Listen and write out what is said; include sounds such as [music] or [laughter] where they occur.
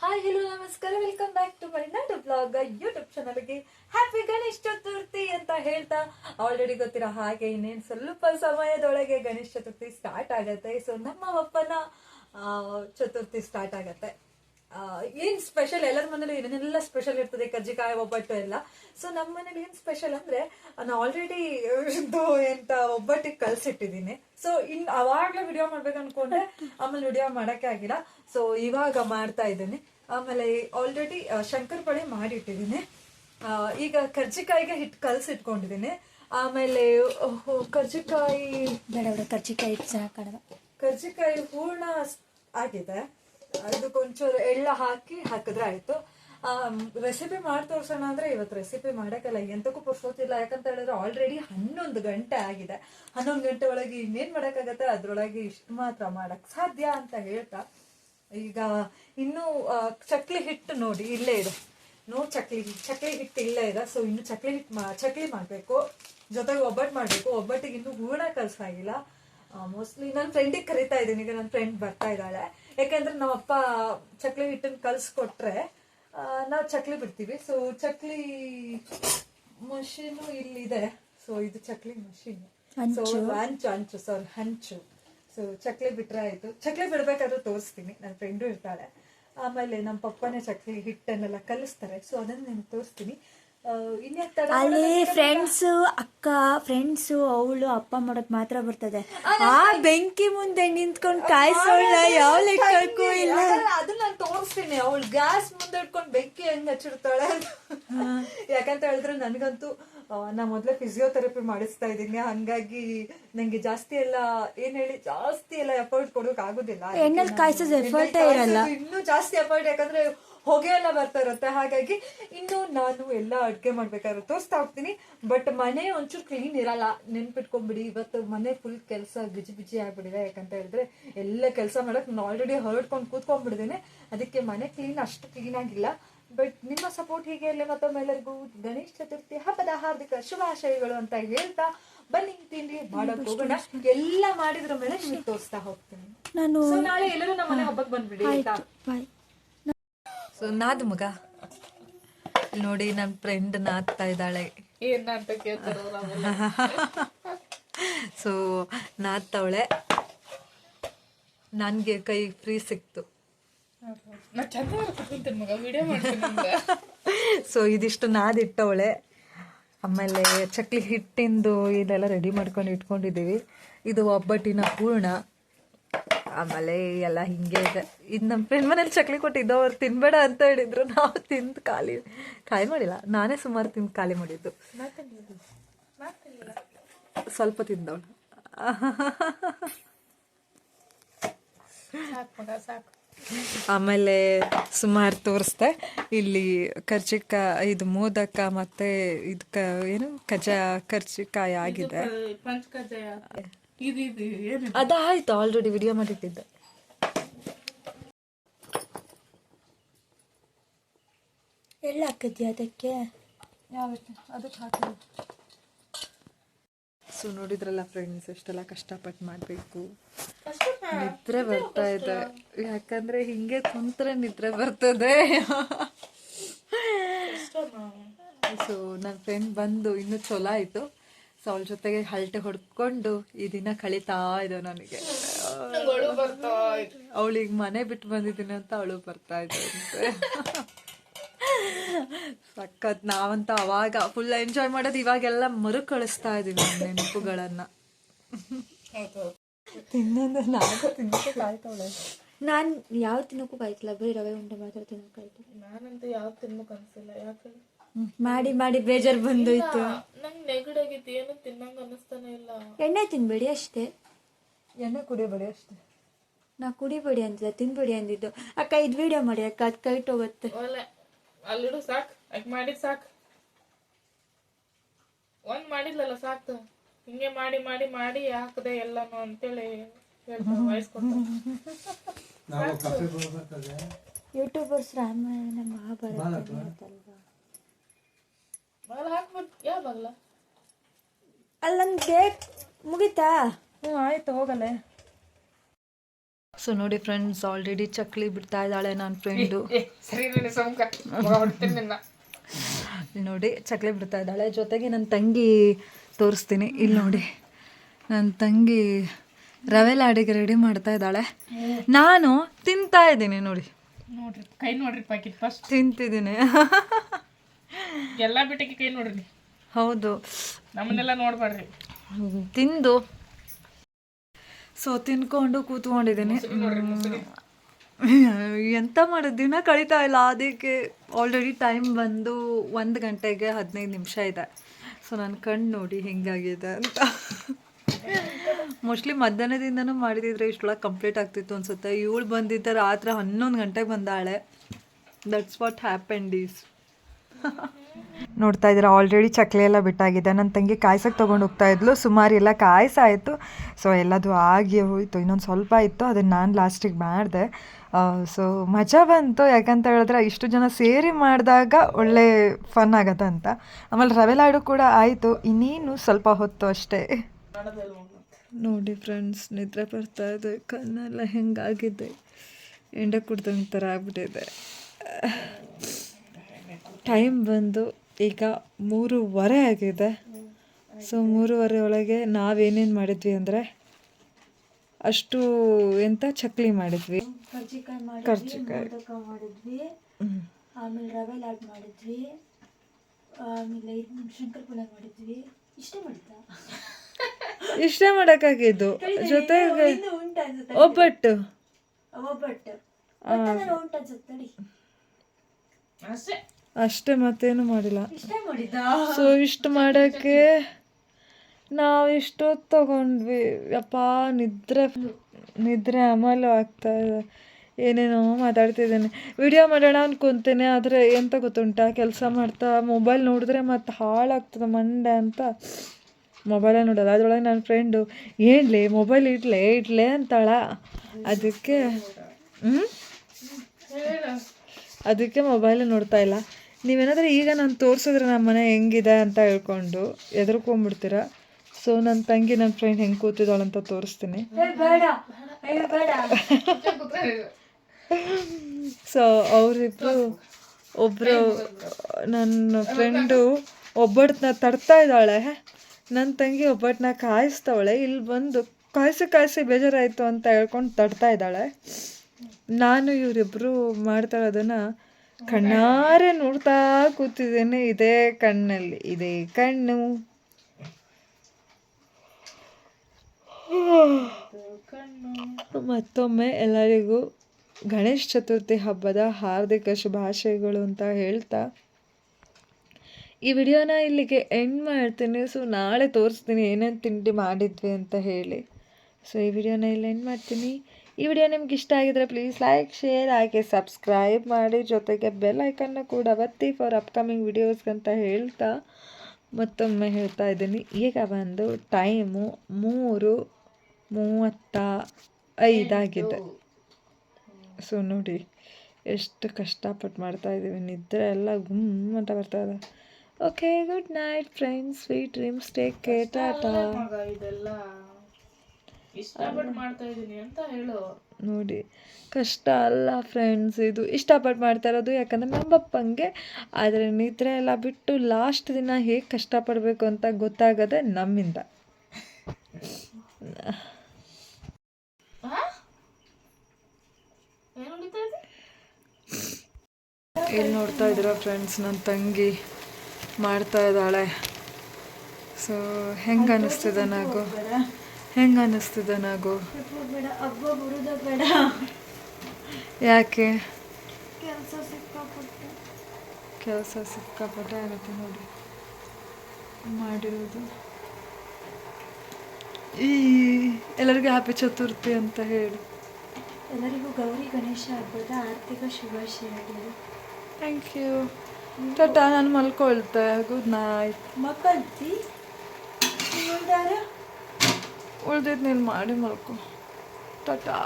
Hi hello ನಮಸ್ಕಾರ. Welcome back to my ನಾಡು blog YouTube ಚಾನಲ್ಗೆ ಹ್ಯಾಪಿ ಗಣೇಶ್ ಚತುರ್ಥಿ ಅಂತ ಹೇಳ್ತಾ ಆಲ್ರೆಡಿ ಗೊತ್ತಿರೋ ಹಾಗೆ ಇನ್ನೇನು ಸ್ವಲ್ಪ ಸಮಯದೊಳಗೆ ಗಣೇಶ್ ಚತುರ್ಥಿ ಸ್ಟಾರ್ಟ್ ಆಗತ್ತೆ. ಸೊ ನಮ್ಮ ಅಪ್ಪನ ಚತುರ್ಥಿ ಸ್ಟಾರ್ಟ್ ಆಗತ್ತೆ. ಏನ್ ಸ್ಪೆಷಲ್ ಎಲ್ಲರ ಮನೇಲಿ ಏನೇನೆಲ್ಲ ಸ್ಪೆಷಲ್ ಇರ್ತದೆ? ಕಜ್ಜಿಕಾಯಿ ಒಬ್ಬಟ್ಟು ಎಲ್ಲ. ಸೊ ನಮ್ಮ ಮನೇಲಿ ಏನ್ ಸ್ಪೆಷಲ್ ಅಂದ್ರೆ ನಾನು ಆಲ್ರೆಡಿ ಎಂತ ಒಬ್ಬಟ್ಟಿಗೆ ಕಲ್ಸಿಟ್ಟಿದ್ದೀನಿ ಸೊ ಇನ್ ಅವಾಗ್ಲೇ ವಿಡಿಯೋ ಮಾಡ್ಬೇಕು ಅನ್ಕೊಂಡ್ರೆ ಆಮೇಲೆ ವಿಡಿಯೋ ಮಾಡಕ್ಕೆ ಆಗಿಲ್ಲ. ಸೊ ಇವಾಗ ಮಾಡ್ತಾ ಇದ್ದೀನಿ. ಆಮೇಲೆ ಆಲ್ರೆಡಿ ಶಂಕರ್ ಪಳೆ ಮಾಡಿಟ್ಟಿದ್ದೀನಿ ಈಗ ಕರ್ಜಿಕಾಯಿಗೆ ಹಿಟ್ಟು ಕಲ್ಸಿಟ್ಕೊಂಡಿದ್ದೀನಿ ಆಮೇಲೆ ಕರ್ಜಿಕಾಯಿ ಬೇಡ ಬೇಡ ಕರ್ಜಿಕಾಯಿ ಕರ್ಜಿಕಾಯಿ ಹೂರ್ಣ ಸ್- ಆಗಿದೆ ಅದಕ್ಕೊಂಚೂರು ಎಳ್ಳ ಹಾಕಿ ಹಾಕಿದ್ರೆ ಆಯ್ತು. ರೆಸಿಪಿ ಮಾಡಿ ತೋರ್ಸೋಣ ಅಂದ್ರೆ ಇವತ್ತು ರೆಸಿಪಿ ಮಾಡೋಕ್ಕಲ್ಲ ಎಂತಕ್ಕೂ ಪುರ್ಸೋತಿಲ್ಲ ಯಾಕಂತ ಹೇಳಿದ್ರೆ ಆಲ್ರೆಡಿ ಹನ್ನೊಂದು ಗಂಟೆ ಆಗಿದೆ. ಹನ್ನೊಂದು ಗಂಟೆ ಒಳಗೆ ಇನ್ನೇನ್ ಮಾಡಕ್ಕಾಗತ್ತೆ? ಅದ್ರೊಳಗೆ ಇಷ್ಟು ಮಾತ್ರ ಮಾಡಕ್ ಸಾಧ್ಯ ಅಂತ ಹೇಳ್ತಾ, ಈಗ ಇನ್ನು ಚಕ್ಲಿ ಹಿಟ್ಟು ನೋಡಿ, ಇಲ್ಲೇ ಇದೆ. ನೋ ಚಕ್ಲಿ ಚಕ್ಲಿ ಹಿಟ್ಟು ಇಲ್ಲೇ ಇದೆ. ಸೊ ಇನ್ನು ಚಕ್ಲಿ ಹಿಟ್ಟು ಮಾ, ಚಕ್ಲಿ ಮಾಡಬೇಕು. ಜೊತೆಗೆ ಒಬ್ಬಟ್ಟು ಮಾಡಬೇಕು. ಒಬ್ಬಟ್ಟಿಗೆ ಇನ್ನೂ ಹೂರ್ಣ ಕಲ್ಸಾಗಿಲ್ಲ ಮೋಸ್ಟ್ಲಿ ನನ್ನ ಫ್ರೆಂಡಿಗೆ ಕರಿತಾ ಇದ್ದೀನಿ ಈಗ ನನ್ನ ಫ್ರೆಂಡ್ ಬರ್ತಾ ಇದ್ದಾಳೆ. ನಮ್ಮ ಅಪ್ಪ ಚಕ್ಲಿ ಹಿಟ್ಟನ್ನು ಕಲ್ಸ್ಕೊಟ್ರೆ ನಾವು ಚಕ್ಲಿ ಬಿಡ್ತೀವಿ. ಸೊ ಚಕ್ಲಿ ಮಷೀನು ಇಲ್ಲಿದೆ. ಸೊ ಇದು ಚಕ್ಲಿ ಮಷೀನ್ ಸೊ ಹಂಚು. ಹಂಚು ಸಾರಿ ಹಂಚು. ಸೊ ಚಕ್ಲಿ ಬಿಟ್ರೆ ಆಯ್ತು. ಚಕ್ಲಿ ಬಿಡ್ಬೇಕಾದ್ರೂ ತೋರಿಸ್ತೀನಿ. ನನ್ನ ಫ್ರೆಂಡು ಇರ್ತಾಳೆ. ಆಮೇಲೆ ನಮ್ಮ ಪಪ್ಪನೇ ಚಕ್ಲಿ ಹಿಟ್ಟನ್ನೆಲ್ಲ ಕಲಿಸ್ತಾರೆ. ಸೊ ಅದನ್ನ ನಿಮ್ಗೆ ತೋರಿಸ್ತೀನಿ. ಅಲ್ಲಿ? ಫ್ರೆಂಡ್ಸ್ ಅಕ್ಕ ಫ್ರೆಂಡ್ಸ್ ಅವಳು ಅಪ್ಪ ಮಾಡೋದ್ ಮಾತ್ರ ಬರ್ತದೆ. ಆ ಬೆಂಕಿ ಮುಂದೆ ನಿಂತ್ಕೊಂಡು ಕಾಯಿಸೋಳ ಯಾವ ಲೆಕ್ಕಕ್ಕೂ ಇಲ್ಲ. ಅದನ್ನ ಅದು ನಾನು ತೋರಿಸ್ತೀನಿ. ಅವಳು ಗ್ಯಾಸ್ ಮುಂದೆ ಇಟ್ಕೊಂಡು ಬೆಂಕಿ ಹೆಂಗ್ ಹಚ್ಚಿರ್ತಾಳೆ ಯಾಕಂತ ಹೇಳಿದ್ರೆ ನನಗಂತೂ ನಾ ಮೊದ್ಲ ಫಿಸಿಯೋಥೆರಪಿ ಮಾಡಿಸ್ತಾ ಇದ್ದೀನಿ. ಹಂಗಾಗಿ ನಂಗೆ ಜಾಸ್ತಿ ಎಲ್ಲ ಏನ್ ಹೇಳಿ ಜಾಸ್ತಿ ಎಲ್ಲ ಎಫರ್ಟ್ ಕೊಡೋಕ್ ಆಗುದಿಲ್ಲ. ಎಣ್ಣೆಲ್ ಕಾಯ್ಸೋದು ಇರಲ್ಲ. ಇನ್ನೂ ಜಾಸ್ತಿ ಎಫರ್ಟ್ ಯಾಕಂದ್ರೆ ಹೊಗೆ ಎಲ್ಲ ಬರ್ತಾ ಇರುತ್ತೆ. ಹಾಗಾಗಿ ಇನ್ನು ನಾನು ಎಲ್ಲ ಅಡ್ಗೆ ಮಾಡ್ಬೇಕಾದ್ರೆ ತೋರಿಸ್ತಾ ಹೋಗ್ತೀನಿ. ಬಟ್ ಮನೆ ಒಂಚೂರು ಕ್ಲೀನ್ ಇರಲ್ಲ. ನೆನ್ಪಿಟ್ಕೊಂಡ್ಬಿಡಿ ಇವತ್ತು ಮನೆ ಫುಲ್ ಕೆಲಸ ಬಿಜಿ ಬಿಜಿ ಆಗ್ಬಿಟ್ಟಿದೆ. ಯಾಕಂತ ಹೇಳಿದ್ರೆ ಎಲ್ಲ ಕೆಲಸ ಮಾಡಕ್ ನಾನು ಆಲ್ರೆಡಿ ಹೊರಡ್ಕೊಂಡು ಕೂತ್ಕೊಂಡ್ಬಿಡ್ದೇನೆ ಅದಕ್ಕೆ ಮನೆ ಕ್ಲೀನ್ ಅಷ್ಟು ಕ್ಲೀನ್ ಆಗಿಲ್ಲ. ಬಟ್ ನಿಮ್ಮ ಸಪೋರ್ಟ್ ಹೀಗೆ ಇರಲಿ ಮತ್ತೊಮ್ಮೆ ಎಲ್ಲರಿಗೂ ಗಣೇಶ ಚತುರ್ಥಿ ಹಬ್ಬದ ಹಾರ್ದಿಕ ಶುಭಾಶಯಗಳು ಅಂತ ಹೇಳ್ತಾ ಬನ್ನಿ ತಿಂಡಿ ಮಾಡಕ್ ಹೋಗೋಣ. ಎಲ್ಲ ಮಾಡಿದ್ರ ಮೇಲೆ ನಿಮಗೆ ತೋರಿಸ್ತಾ ಹೋಗ್ತೀನಿ. ನಾನು ನಾಳೆ ಎಲ್ಲರೂ ನಮ್ಮ ಮನೆ ಹಬ್ಬಕ್ಕೆ ಬಂದ್ಬಿಡಿ ಆಯ್ತಾ? ಬಾಯ್ ಸೊ ನಾದ್ ಮಗ. ನೋಡಿ ನನ್ನ ಫ್ರೆಂಡ್ ನಾದ್ತಾ ಇದ್ದಾಳೆ. ಸೊ ನಾದ್ತಾವಳೆ. ನನಗೆ ಕೈ ಫ್ರೀ ಸಿಕ್ತು. ಸೊ ಇದಿಷ್ಟು ನಾದಿಟ್ಟವಳೆ. ಆಮೇಲೆ ಚಕ್ಲಿ ಹಿಟ್ಟಿಂದು ಇದೆಲ್ಲ ರೆಡಿ ಮಾಡ್ಕೊಂಡು ಇಟ್ಕೊಂಡಿದ್ದೀವಿ. ಇದು ಒಬ್ಬಟ್ಟಿನ ಹೂರ್ಣ ಆಮೇಲೆ ಎಲ್ಲ ಹಿಂಗೆ ಇದೆ. ಇದು ನಮ್ಮ ಫ್ರೆಂಡ್ ಮನೇಲಿ ಚಕ್ಲಿ ಕೊಟ್ಟಿದ್ದು, ಅವ್ರು ತಿನ್ಬೇಡ ಅಂತ ಹೇಳಿದ್ರು. ನಾವು ತಿಂದು ಖಾಲಿ ಖಾಲಿ ಮಾಡಿಲ್ಲ. ನಾನೇ ಸುಮಾರು ತಿಂದು ಖಾಲಿ ಮಾಡಿದ್ದು. ಸ್ವಲ್ಪ ತಿಂದವಳು. ಆಮೇಲೆ ಸುಮಾರು ತೋರಿಸ್ದೆ. ಇಲ್ಲಿ ಕರ್ಜಿಕ, ಇದು ಮೋದಕ ಮತ್ತೆ ಇದು ಏನು? ಕಜ, ಕರ್ಜಿಕಾಯಿ ಆಗಿದೆ. ಅದಾಯ್ತು ಆಲ್ರೆಡಿ ವಿಡಿಯೋ ಮಾಡಿಟ್ಟಿದ್ದೆ. ಎಲ್ಲ ಹಾಕಿದ್ಯಾ ಅದಕ್ಕೆ? ಅದಕ್ಕೆ ಹಾಕಿ ಸೊ ನೋಡಿದ್ರಲ್ಲ ಫ್ರೆಂಡ್ಸ್ ಎಷ್ಟೆಲ್ಲ ಕಷ್ಟಪಟ್ಟು ಮಾಡಬೇಕು? ನಿದ್ರೆ ಬರ್ತಾ ಇದೆ. ಯಾಕಂದ್ರೆ ಹಿಂಗೆ ಕುಂತ್ರೆ ನಿದ್ರೆ ಬರ್ತದೆ. ಸೊ ನನ್ನ ಫ್ರೆಂಡ್ ಬಂದು ಇನ್ನು ಚಲೋ ಆಯ್ತು. ಅವಳ ಜೊತೆಗೆ ಹಲ್ಟೆ ಹೊಡ್ಕೊಂಡು ಈ ದಿನ ಕಳೀತಾ ಇದೆ ನನಗೆ. ಅವಳಿಗೆ ಮನೆ ಬಿಟ್ಟು ಬಂದಿದ್ದೀನಿ ಅಂತ ಅವಳು ಬರ್ತಾ ಇದ್ದಂತೆ ಸಖತ್ ನಾವಂತ ಅವಾಗ ಫುಲ್ ಎಂಜಾಯ್ ಮಾಡೋದು ಇವಾಗೆಲ್ಲ ಮರು ಕಳಿಸ್ತಾ ಇದೀವಿ ನೆನಪುಗಳನ್ನ. ತಿನ್ನೋದು ನಾಲ್ಕು ತಿನ್ನೋಕೆ ಕಾಯ್ತವಳೆ ನಾನು ಯಾವ ತಿನ್ನೋಕ್ಕೂ ಕಾಯ್ತಿಲ್ಲ. ಬರೀ ರವೆ ಉಂಡೆ ಮಾತ್ರ ತಿನ್ನೋಕಾಯ್ತು ನಾನಂತೂ ಯಾವ ತಿನ್ಬೇಕು ಅನ್ಸಿಲ್ಲ. ಯಾಕೆ ಮಾಡಿ ಮಾಡಿ ಬೇಜಾರ್ ಬಂದೋಯ್ತು. ನಂಗೆ ನೆಗಡಾಗಿತ್ತು ಏನು ತಿನ್ನಂಗ ಅನಿಸ್ತಾನೆ ಇಲ್ಲ. ಎಣ್ಣೆ ತಿನ್ಬೇಡಿ ಅಷ್ಟೇ. ಎಣ್ಣೆ ಕುಡಿಬೇಡಿ ಅಷ್ಟೇ. ನಾ ಕುಡಿಬೇಡಿ ಅಂತಿಲ್ಲ ತಿನ್ಬೇಡಿ ಅಂದಿದ್ದು. ಅಕ್ಕ ಇದ್ ವಿಡಿಯೋ ಮಾಡಿ ಅಕ್ಕ ಅದ್ ಕೈಟ್ ಹೋಗುತ್ತೆ ಒಳ್ಳೆ ಅಲ್ಲಿಡು ಸಾಕ್ ಅಕ್ಕ ಮಾಡಿ ಸಾಕ್. ಒಂದ್ ಮಾಡಿದ್ಲಲ್ಲ ಸಾಕು. ಹಿಂಗೆ ಮಾಡಿ ಮಾಡಿ ಮಾಡಿ ಹಾಕದೆ ಎಲ್ಲಾನು ಅಂತೇಳಿ ಹೇಳ್ತಾರೆ ಯೂಟ್ಯೂಬರ್ಸ್ ರಾಮಾಯಣ ಮಹಾಭಾರತ ಅಂತಲ್ವಾ ಬಾಲ ಹಾಕ್ಬಿಟ್ಟು ಯಾವ ಬಗಲ? ಅಲ್ಲಿ ನಂಗೆ ಡೇಟ್ ಮುಗೀತಾ? ಹ್ಞೂ ಆಯ್ತು ಹೋಗಲ್ಲೇ ಸೊ ನೋಡಿ ಫ್ರೆಂಡ್ಸ್ ಆಲ್ರೆಡಿ ಚಕ್ಲಿ ಬಿಡ್ತಾ ಇದ್ದಾಳೆ ನನ್ನ. ಫ್ರೆಂಡು ನೋಡಿ ಚಕ್ಲಿ ಬಿಡ್ತಾ ಇದ್ದಾಳೆ. ಜೊತೆಗೆ ನನ್ನ ತಂಗಿ ತೋರಿಸ್ತೀನಿ. ಇಲ್ಲಿ ನೋಡಿ ನನ್ನ ತಂಗಿ ರವೆ ಲಾಡಿಗೆ ರೆಡಿ ಮಾಡ್ತಾ ಇದ್ದಾಳೆ. ನಾನು ತಿಂತಾ ಇದ್ದೀನಿ ನೋಡಿ. ನೋಡ್ರಿ ಕೈ ನೋಡ್ರಿ ಪ್ಯಾಕೆಟ್ ಫಸ್ಟ್ ತಿಂತಿದ್ದೀನಿ. [laughs] ಎಲ್ಲಾ ಬಿಟ್ಟಿಗೆ ಕೈ ನೋಡ್ರಿ. ಹೌದು. ನಮ್ಮನ್ನೆಲ್ಲ ನೋಡ್ಬಾರ್ರಿ. ತಿಂದು. ಸೊ ತಿನ್ಕೊಂಡು ಕೂತ್ಕೊಂಡಿದ್ದೀನಿ. ಎಂತ ಮಾಡೋದು? ದಿನ ಕಳೀತಾ ಇಲ್ಲ. ಅದಕ್ಕೆ ಆಲ್ರೆಡಿ ಟೈಮ್ ಬಂದು ಒಂದು ಗಂಟೆಗೆ ಹದಿನೈದು ನಿಮಿಷ ಇದೆ. ಸೊ ನನ್ನ ಕಣ್ಣು ನೋಡಿ ಹೆಂಗಾಗಿದೆ ಅಂತ. ಮೋಸ್ಟ್ಲಿ ಮಧ್ಯಾಹ್ನದಿಂದನೂ ಮಾಡಿದಿದ್ರೆ ಇಷ್ಟೊಳಗೆ ಕಂಪ್ಲೀಟ್ ಆಗ್ತಿತ್ತು ಅನ್ಸುತ್ತೆ. ಇವಳು ಬಂದಿದ್ದ ರಾತ್ರಿ ಹನ್ನೊಂದು ಗಂಟೆಗೆ ಬಂದಾಳೆ. ದಟ್ಸ್ ವಾಟ್ ಹ್ಯಾಪನ್ ಡೀಸ್ [laughs] ನೋಡ್ತಾ ಇದ್ದೀರಾ ಆಲ್ರೆಡಿ ಚಕ್ಲಿ ಎಲ್ಲ ಬಿಟ್ಟಾಗಿದೆ. ನನ್ನ ತಂಗಿ ಕಾಯ್ಸಕ್ಕೆ ತೊಗೊಂಡು ಹೋಗ್ತಾ ಇದ್ಲು. ಸುಮಾರು ಎಲ್ಲ ಕಾಯ್ಸಾಯಿತು. ಸೊ ಎಲ್ಲದು ಆಗಿ ಹೋಯಿತು. ಇನ್ನೊಂದು ಸ್ವಲ್ಪ ಇತ್ತು. ಅದನ್ನು ನಾನು ಲಾಸ್ಟಿಗೆ ಮಾಡಿದೆ. ಸೊ ಮಜಾ ಬಂತು. ಯಾಕಂತ ಹೇಳಿದ್ರೆ, ಇಷ್ಟು ಜನ ಸೇರಿ ಮಾಡಿದಾಗ ಒಳ್ಳೆ ಫನ್ ಆಗತ್ತೆ ಅಂತ. ಆಮೇಲೆ ರವೆ ಲಾಡು ಕೂಡ ಆಯಿತು. ಇನ್ನೇನು ಸ್ವಲ್ಪ ಹೊತ್ತು ಅಷ್ಟೇ. ನೋಡಿ ಫ್ರೆಂಡ್ಸ್ ನಿದ್ರೆ ಬರ್ತಾ ಇದೆ. ಕಣ್ಣೆಲ್ಲ ಹೆಂಗಾಗಿದೆ? ಎಂಡೆ ಕುಡ್ದಂಗೆ ಥರ ಆಗ್ಬಿಟ್ಟಿದೆ. ಟೈಮ್ ಬಂದು ಈಗ ಮೂರುವರೆ ಆಗಿದೆ. ಸೊ ಮೂರುವರೆ ಒಳಗೆ ನಾವೇನೇನು ಮಾಡಿದ್ವಿ ಅಂದರೆ ಅಷ್ಟು ಎಂತ ಚಕ್ಲಿ ಮಾಡಿದ್ವಿ. ಕರ್ಜಿಕಾಯಿ ಮಾಡಿದ್ವಿ ಕರ್ಜಿಕಾಯಿ. ಮಾಡಿದ್ವಿ ಆಮೇಲೆ ರವೆ ಲಾಡ್ ಮಾಡಿದ್ವಿ ಆಮೇಲೆ ಇದು ಶಂಕರಪುಳ ಮಾಡಿದ್ವಿ. ಇಷ್ಟೇ ಮಾಡೋಕ್ಕಾಗಿದ್ದು. ಜೊತೆಗೆ ಒಬ್ಬಟ್ಟು. ಒಬ್ಬಟ್ಟು. ಅನ್ಸುತ್ತೆ ಅಷ್ಟೇ. ಅಷ್ಟೇ ಮತ್ತೇನು ಮಾಡಿಲ್ಲ. ಸೊ ಇಷ್ಟು ಮಾಡೋಕ್ಕೆ ನಾವು ಇಷ್ಟೊತ್ತು ತಗೊಂಡ್ವಿ? ಯಪ್ಪ ನಿದ್ರೆ ನಿದ್ರೆ ಅಮಲು ಆಗ್ತಾ ಇದೆ. ಏನೇನೋ ಮಾತಾಡ್ತಿದ್ದೇನೆ ವಿಡಿಯೋ ಮಾಡೋಣ ಅನ್ಕೊಂತೇನೆ ಆದರೆ ಎಂತ ಗೊತ್ತುಂಟಾ? ಕೆಲಸ ಮಾಡ್ತಾ ಮೊಬೈಲ್ ನೋಡಿದ್ರೆ ಮತ್ತೆ ಹಾಳಾಗ್ತದೆ ಮಂಡೆ ಅಂತ. ಮೊಬೈಲೇ ನೋಡೋದು. ಅದರೊಳಗೆ ನನ್ನ ಫ್ರೆಂಡು ಏನ್ಲಿ ಮೊಬೈಲ್ ಇಡ್ಲೆ ಇಡ್ಲೆ ಅಂತಾಳ? ಅದಕ್ಕೆ ಹ್ಞೂ ಅದಕ್ಕೆ ಮೊಬೈಲ್ ನೋಡ್ತಾ ಇಲ್ಲ. ನೀವೇನಾದರೂ ಈಗ ನಾನು ತೋರಿಸಿದ್ರೆ ನಮ್ಮ ಮನೆ ಹೆಂಗಿದೆ ಅಂತ ಹೇಳ್ಕೊಂಡು ಎದುರ್ಕೊಂಡ್ಬಿಡ್ತೀರ ಸೊ ನನ್ನ ತಂಗಿ ನನ್ನ ಫ್ರೆಂಡ್ ಹೆಂಗೆ ಕೂತಿದ್ದಾಳೆ ಅಂತ ತೋರಿಸ್ತೀನಿ. ಸೊ ಅವರಿಬ್ರು ಒಬ್ಬರು ನನ್ನ ಫ್ರೆಂಡು ಒಬ್ಬಟ್ಟನ್ನ ತಡ್ತಾ ಇದ್ದಾಳೆ. ನನ್ನ ತಂಗಿ ಒಬ್ಬಟ್ಟನ್ನ ಕಾಯಿಸ್ತಾವಳೆ. ಇಲ್ಲಿ ಬಂದು ಕಾಯಿಸಿ ಕಾಯಿಸಿ ಬೇಜಾರಾಯಿತು ಅಂತ ಹೇಳ್ಕೊಂಡು ತಡ್ತಾ ಇದ್ದಾಳೆ. ನಾನು ಇವರಿಬ್ಬರು ಮಾಡ್ತಾ ಇರೋದನ್ನು ಕಣ್ಣಾರೆ ನೋಡ್ತಾ ಕೂತಿದ್ದೇನೆ ಇದೇ ಕಣ್ಣಲ್ಲಿ, ಇದೇ ಕಣ್ಣು. ಮತ್ತೊಮ್ಮೆ ಎಲ್ಲರಿಗೂ ಗಣೇಶ ಚತುರ್ಥಿ ಹಬ್ಬದ ಹಾರ್ದಿಕ ಶುಭಾಶಯಗಳು ಅಂತ ಹೇಳ್ತಾ, ಈ ವಿಡಿಯೋನ ಇಲ್ಲಿಗೆ ಎಂಡ್ ಮಾಡ್ತೀನಿ. ಸೊ ನಾಳೆ ತೋರಿಸ್ತೀನಿ ಏನೇನು ತಿಂಡಿ ಮಾಡಿದ್ವಿ ಅಂತ ಹೇಳಿ. ಸೊ ಈ ವಿಡಿಯೋನ ಇಲ್ಲಿ ಎಂಡ್ ಮಾಡ್ತೀನಿ. ಈ ವಿಡಿಯೋ ನಿಮ್ಗೆ ಇಷ್ಟ ಆಗಿದ್ರೆ ಪ್ಲೀಸ್ ಲೈಕ್ ಶೇರ್ ಹಾಗೆ ಸಬ್ಸ್ಕ್ರೈಬ್ ಮಾಡಿ. ಜೊತೆಗೆ ಬೆಲ್ ಐಕನ್ನ ಕೂಡ ಒತ್ತಿ ಫಾರ್ ಅಪ್ಕಮಿಂಗ್ ವಿಡಿಯೋಸ್ಗೆ ಅಂತ ಹೇಳ್ತಾ ಮತ್ತೊಮ್ಮೆ ಹೇಳ್ತಾ ಇದ್ದೀನಿ. ಈಗ ಬಂದು ಟೈಮು ಮೂರು ಮೂವತ್ತ ಐದಾಗಿದೆ ಸೊ ನೋಡಿ ಎಷ್ಟು ಕಷ್ಟಪಟ್ಟು ಮಾಡ್ತಾ ಇದ್ದೀವಿ. ನಿದ್ರೆ ಎಲ್ಲ ಗುಮ್ ಅಂತ ಬರ್ತಾ ಇದೆ. Okay good night friends sweet dreams take care tata ಇದೆಲ್ಲ ಇಷ್ಟಪಟ್ಟು ಮಾಡ್ತಾ ಇದ್ದೀನಿ ಅಂತ ಹೇಳು. ನೋಡಿ ಕಷ್ಟ ಅಲ್ಲ ಫ್ರೆಂಡ್ಸ್ ಇದು. ಇಷ್ಟಪಟ್ಟು ಮಾಡ್ತಾ ಇರೋದು ಯಾಕಂದ್ರೆ ನಮ್ಮಪ್ಪಂಗೆ ಆದರೆ ನಿದ್ರೆ ಎಲ್ಲ ಬಿಟ್ಟು ಲಾಸ್ಟ್ ದಿನ ಹೇಗೆ ಕಷ್ಟಪಡಬೇಕು ಅಂತ ಗೊತ್ತಾಗದೆ ನಮ್ಮಿಂದ. ಏನು ಇಲ್ಲಿ ನೋಡ್ತಾ ಇದ್ದೀರಾ ಫ್ರೆಂಡ್ಸ್ ನನ್ನ ತಂಗಿ ಮಾಡ್ತಾ ಇದ್ದಾಳೆ. ಸೊ ಹೆಂಗೆ ಅನ್ನಿಸ್ತಿದೆ ನಾಗು ಹೆಂಗೆ ಅನ್ನಿಸ್ತದ ನಾಗು? ಬೇಡ ಹಬ್ಬ ಬರುದ ಬೇಡ ಯಾಕೆ? ಕೆಲಸ ಸಿಕ್ಕಾಪಟ್ಟೆ ಕೆಲಸ ಸಿಕ್ಕಾಪಟ್ಟೆ ಆಗುತ್ತೆ ನೋಡಿ. ಮಾಡಿರೋದು. ಈ ಎಲ್ಲರಿಗೂ ಹ್ಯಾಪಿ ಚತುರ್ಥಿ ಅಂತ ಹೇಳಿ. ಎಲ್ಲರಿಗೂ ಗೌರಿ ಗಣೇಶ ಹಬ್ಬದ ಆರ್ಥಿಕ ಶುಭಾಶಯಗಳು ಥ್ಯಾಂಕ್ ಯು ಟಾಟಾ ನಾನು ಮಲ್ಕೊಳ್ತೆ. ಗುಡ್ ನೈಟ್ ಮಕ್ಕಳ್ತಿ ಉಳ್ದಿದ್ದು ನೀನು ಮಾಡಿ ಮಲ್ಕೊ. ಟಾಟಾ.